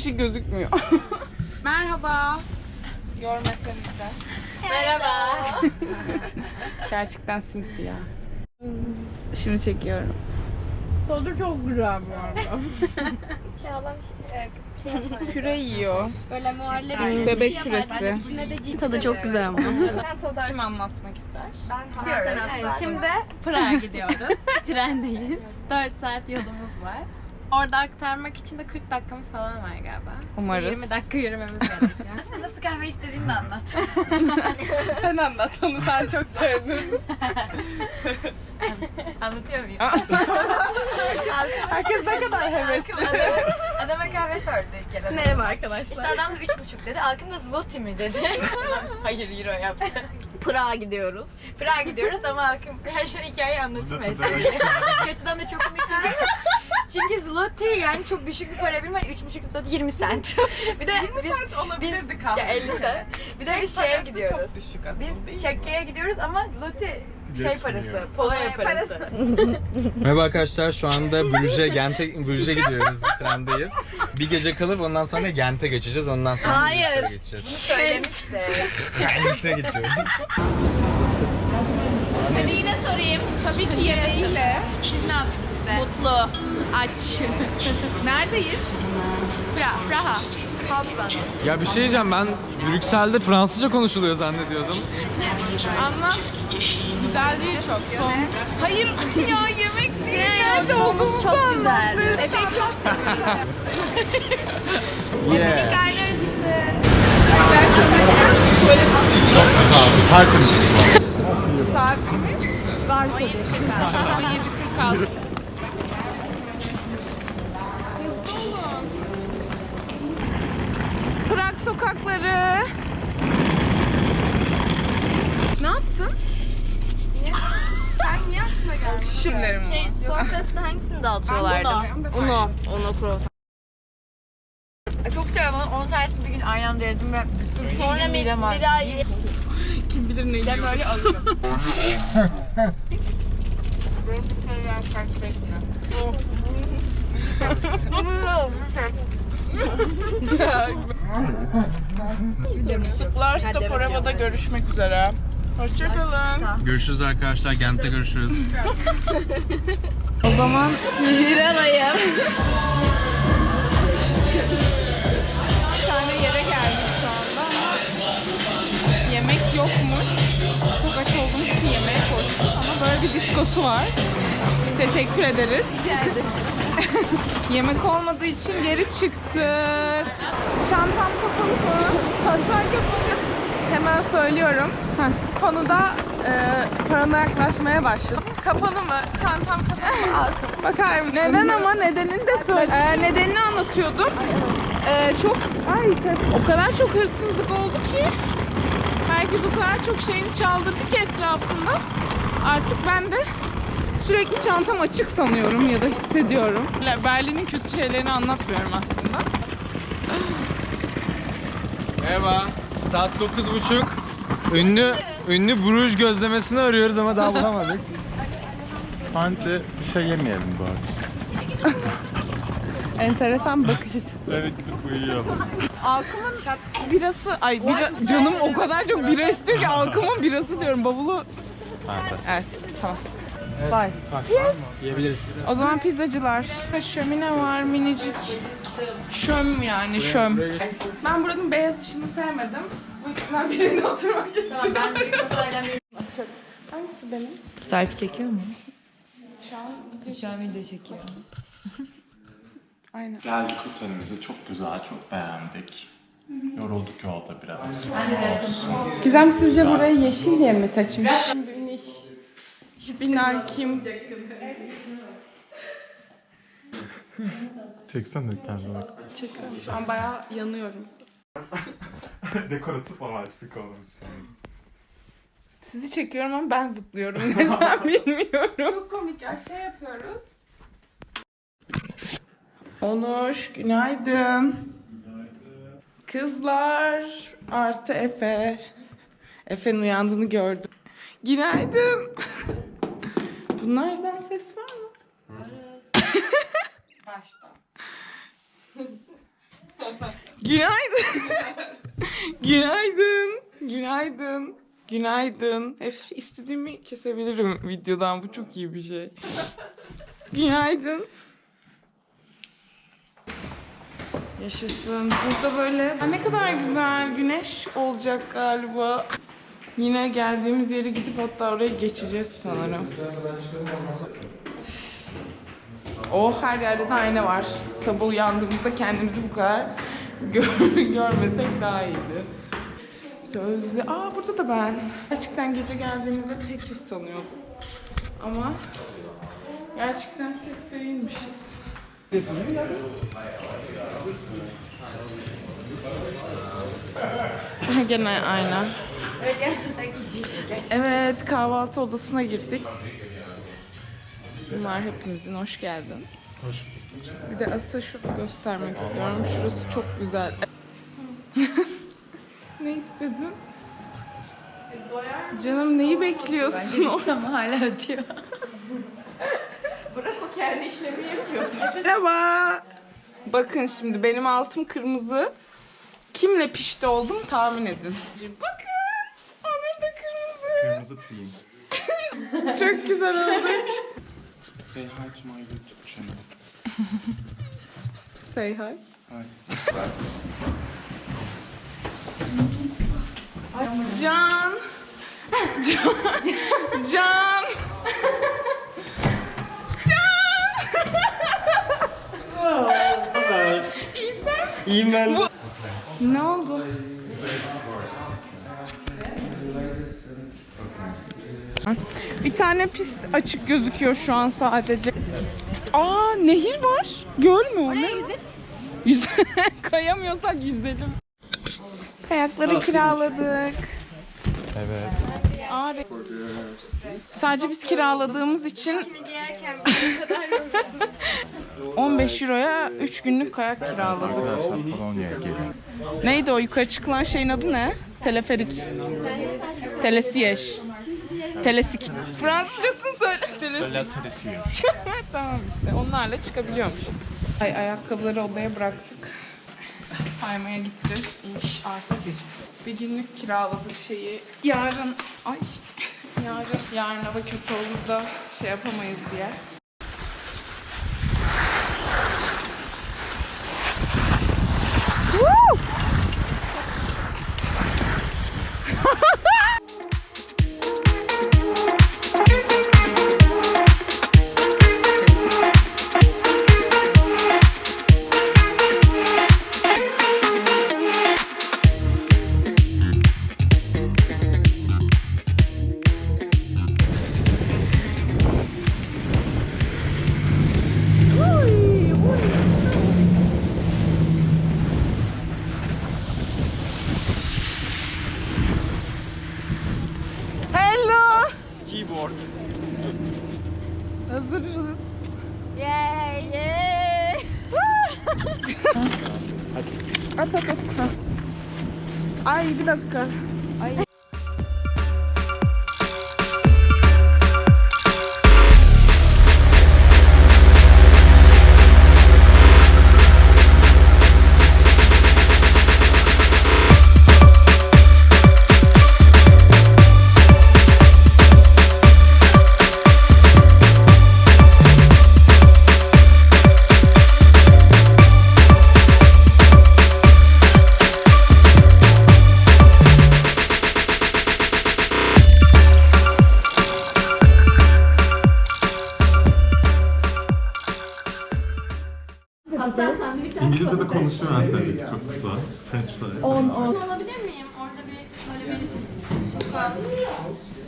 Hiçbir şey gözükmüyor. Merhaba. Görmeseniz de. Merhaba. Gerçekten simsiyah. Şimdi çekiyorum. Tadı çok güzel bu arada. Çağlam şey, şey. Küre yiyor. Böyle muhallebi Bebek küresi. de cilt Tadı çok güzel ama. Kim anlatmak ister? Evet, şimdi Pırağa gidiyoruz. Trendeyiz. 4 saat yolumuz var. Orada aktarmak için de 40 dakikamız falan var galiba. Umarız. 20 dakika yürümemiz gerekiyor. Nasıl kahve istediğini de anlat. Sen anlat onu sen çok sevdin. Anlatıyor muyum? Herkes ne kadar hevesli. Adama kahve sordu ilk kere. Merhaba arkadaşlar. İşte adam da üç buçuk dedi. Aklımda zloty mi dedi. Hayır euro yaptı. Pırağa gidiyoruz. Prag'a gidiyoruz ama halkım her şey hikayeyi size. Kötüden de çok komik çünkü. Zloty yani çok düşük bir para birimi var. Üç buçuk zloty 20 cent. bir de 20 biz, cent olabilirdi biz, ya 50 cent. Bir de biz şeye gidiyoruz. Çok düşük aslında Biz? Çekya'ya gidiyoruz ama zloty şey parası, Polonya parası. Merhaba arkadaşlar şu anda Brüj'e, Gent'e, Brüj'e gidiyoruz, trendeyiz. Bir gece kalıp ondan sonra Gent'e geçeceğiz, ondan sonra Hayır. Geçeceğiz. Söylemişti. Gent'e gidiyoruz. Hadi yine sorayım. Tabii ki yemeğiyle nerede? Mutlu, aç. Neredeyiz? Pra Praha. Havran. Ya bir şey diyeceğim ben Brüksel'de Fransızca konuşuluyor zannediyordum. Anlat. Güzel değil çok. Son. Hayır ya yemek değil. Nerede olduğumuzu çok güzel. Evet çok Yeah. Tertemiz. Saatimiz var. 17.46. 17.46. sokakları. Ne yaptın? Sen niye aklına geldin? Şunlarım. Şey, spor festinde hangisini dağıtıyorlardı? Uno. Uno Croissant. Çok seviyorum onu. Onun tersini bir gün aynı anda yedim ve Sonra bir bir, bir daha ye- Kim bilir ne Ben yiyor. böyle alıyorum. Sıklar Stop arabada görüşmek üzere. Hoşçakalın. Görüşürüz arkadaşlar, Gent'te görüşürüz. O zaman Bir alayım. bir tane yere geldik şu anda ama yemek yokmuş. Çok aç olduğum için yemeğe koştuk ama böyle bir diskosu var. Teşekkür ederiz. yemek olmadığı için geri çıktık. Çantam kapalı mı? Çantam kapalı. Hemen söylüyorum. Heh, Konuda e, parana yaklaşmaya başladım. Kapalı mı? Çantam kapalı mı? Al. Bakar mısın? Neden ama nedenini de söyle. Ee, nedenini anlatıyordum. Ee, çok ay o kadar çok hırsızlık oldu ki herkes o kadar çok şeyini çaldırdı ki etrafında. Artık ben de sürekli çantam açık sanıyorum ya da hissediyorum. Berlin'in kötü şeylerini anlatmıyorum aslında. Merhaba, saat 9.30. Ünlü, ünlü Bruges gözlemesini arıyoruz ama daha bulamadık. Bence bir şey yemeyelim bu arada. Enteresan bakış açısı. Evet uyuyalım. Alkım'ın birası, ay bira, canım o kadar çok bira istiyor ki Alkım'ın birası diyorum bavulu. Evet, tamam. Bye. Yiyebiliriz. O zaman pizzacılar. Şömine var minicik. Şöm yani şöm. Ben buranın beyaz ışığını sevmedim. Bu ikisinden birinde oturmak istiyorum. Ben büyük masayla bir Hangisi benim? Selfie çekiyor mu? Şu an Şu an video çekiyor. aynen. Geldik otelimize çok güzel, çok beğendik. Yorulduk yolda biraz. Gizem sizce burayı yeşil diye mi seçmiş? Binal kim? Çeksene kendine. Çekiyorum. Şu an bayağı yanıyorum. Dekoratif amaçlı konumuz Sizi çekiyorum ama ben zıplıyorum. Neden bilmiyorum. Çok komik ya. Şey yapıyoruz. Onuş, günaydın. Kızlar artı Efe. Efe'nin uyandığını gördüm. Günaydın. Bunlardan ses var mı? Başta. Günaydın. Günaydın. Günaydın. Günaydın. Hep istediğimi kesebilirim videodan. Bu çok iyi bir şey. Günaydın. Yaşasın. Burada böyle ne kadar güzel güneş olacak galiba. Yine geldiğimiz yere gidip hatta oraya geçeceğiz sanırım. Oh her yerde de ayna var. Sabah uyandığımızda kendimizi bu kadar gör- görmesek daha iyiydi. Sözlü. Aa burada da ben. Gerçekten gece geldiğimizde tekiz sanıyordum. Ama gerçekten tek değilmişiz. Gene aynen. Evet kahvaltı odasına girdik. Bunlar hepimizin hoş geldin. Hoş Bir de asıl şurada göstermek istiyorum. Şurası çok güzel. ne istedin? Canım neyi bekliyorsun orada? hala ötüyor. Bırak o kendi işlemi yapıyor. Merhaba. Bakın şimdi benim altım kırmızı. Kimle pişti oldum tahmin edin. Bakın. Onur da kırmızı. Kırmızı team. Çok güzel oldu. Say hi to my YouTube channel. Say hi. Hi. Can. Can. Can. İyiyim ben. Ne oldu? Bir tane pist açık gözüküyor şu an sadece. Aa nehir var. Göl mü o? ne? Kayamıyorsak yüzelim. Kayakları kiraladık. Evet. Aa, re- Sadece biz kiraladığımız için 15 euroya 3 günlük kayak kiraladık. Arkadaşlar Polonya'ya gelin. Neydi o yukarı çıkılan şeyin adı ne? Teleferik. Telesiyeş. Telesik. Fransızcasını söyle. Telesik. Tamam işte onlarla çıkabiliyormuş. Ay ayakkabıları odaya bıraktık. Saymaya gideceğiz. İş artık. Bir günlük kiraladık şeyi. Yarın ay yarın yarın hava kötü olur da şey yapamayız diye. At at at. Ay bir dakika. Söyledik çok güzel. French fries. Alabilir miyim? Orada bir böyle bir sokak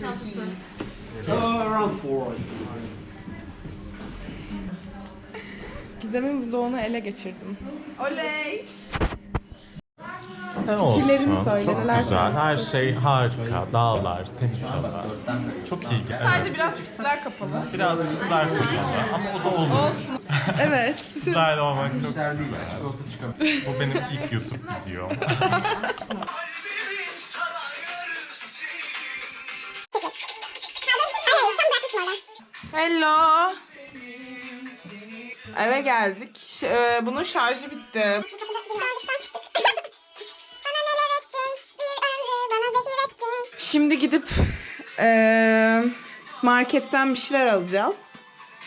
çantası. Gizem'in vlogunu ele geçirdim. Oley. Ne olsun? Söyle, Çok neler güzel. Her şey harika. Dağlar, temiz hava. Çok iyi. Sadece biraz pistler kapalı. Biraz pisler kapalı ama o da olur. Evet. Sizlerle olmak çok güzel. Açık olsa çıkamaz. Bu benim ilk YouTube videom. Hello. Eve geldik. Ş- e, bunun şarjı bitti. Şimdi gidip e, marketten bir şeyler alacağız.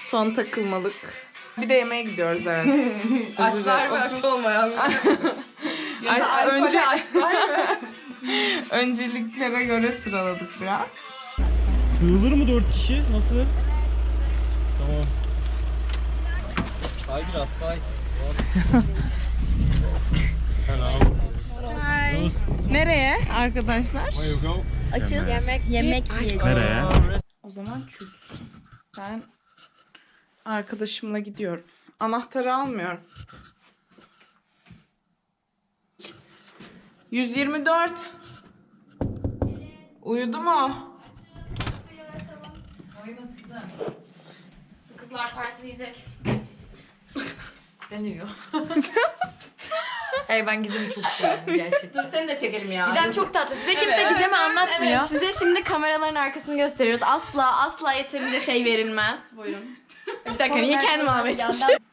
Son takılmalık. Bir de yemeğe gidiyoruz evet. açlar ve aç olmayanlar. önce açlar mı? Önceliklere göre sıraladık biraz. Sığılır mı 4 kişi? Nasıl? Tamam. Kay biraz kay. Selam. Nereye arkadaşlar? Açız. Yemek, yemek yiyeceğiz. Nereye? O zaman çüz. Ben arkadaşımla gidiyorum. Anahtarı almıyorum. 124. Uyudu mu? Kızlar partileyecek. Deniyor. Hey ben Gizem'i çok seviyorum gerçekten. Dur seni de çekelim ya. Gizem çok tatlı. Size kimse Gizem'i anlatmıyor. Evet, size şimdi kameraların arkasını gösteriyoruz. Asla asla yeterince şey verilmez. Buyurun. Bir dakika niye kendim almaya çalışıyorum?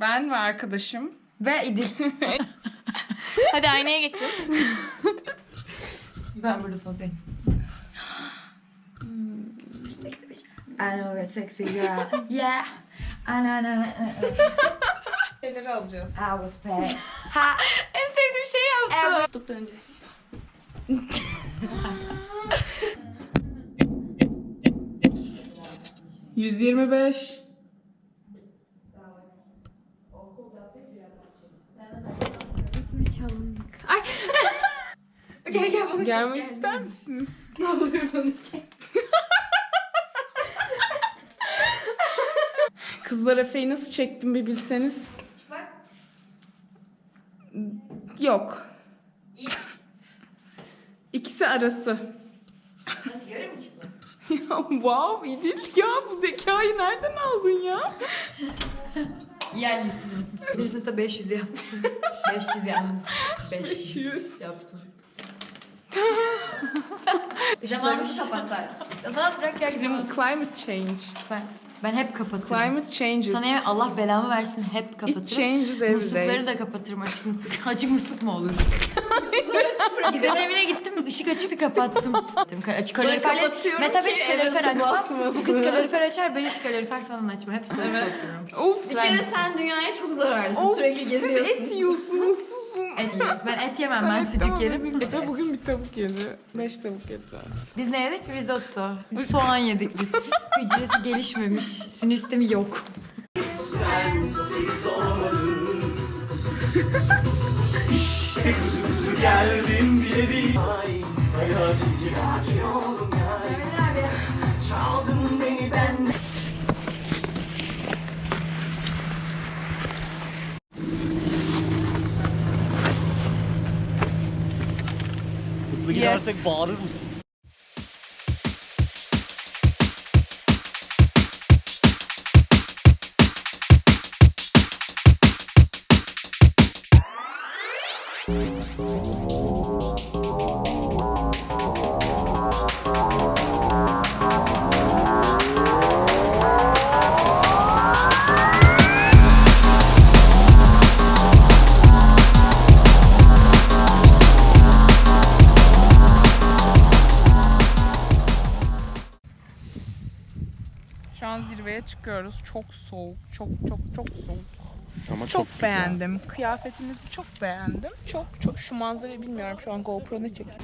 Ben ve arkadaşım. Ve İdil. Hadi aynaya geçin. Ben burada bakayım. I know it's sexy girl. Yeah. I know, know, know. Şeyleri alacağız. I was paid. en sevdiğim şeyi yaptım. Tutup döneceğiz. 125. Gel gel bunu Gelmek ister misiniz? Kızlar Efe'yi nasıl çektim bir bilseniz. Yok. İkisi arası. ya wow İdil ya bu zekayı nereden aldın ya? Yerlisin. Bir sınıfta 500 yaptım. 500 yalnız. 500 500. yaptım. Zamanımızı kapatsak. Sana bırak ya. Climate change. Ben, ben hep kapatırım. Climate changes. Sana yemin- Allah belamı versin hep It kapatırım. changes every Muslukları day. da kapatırım açık musluk. Açık musluk mu olur? Gizem'in evine gittim ışık açıp kapattım. Açık kaloriferle. kapatıyorum Mesela ben ki hiç eve kalorifer su açmam. basmasın. Bu kız kalorifer açar ben hiç kalorifer falan açmam. Hep soğuk otururum. Of. Bir kere sen dünyaya çok zararlısın. Of, Sürekli siz geziyorsun. et yiyorsunuz susun. Et yiyorum. Ben et yemem ben sucuk yerim. Efe bugün bir tavuk yedi. Beş tavuk yedi. Biz ne yedik? Risotto. Soğan yedik biz. Hücresi gelişmemiş. Sinir sistemi yok. Geldim bile değil. Hayatı Hızlı gidersek bağırır? Çıkıyoruz. Çok soğuk. Çok çok çok soğuk. Ama Çok, beğendim. Kıyafetinizi çok beğendim. Çok çok şu manzarayı bilmiyorum şu an GoPro ne çekiyor.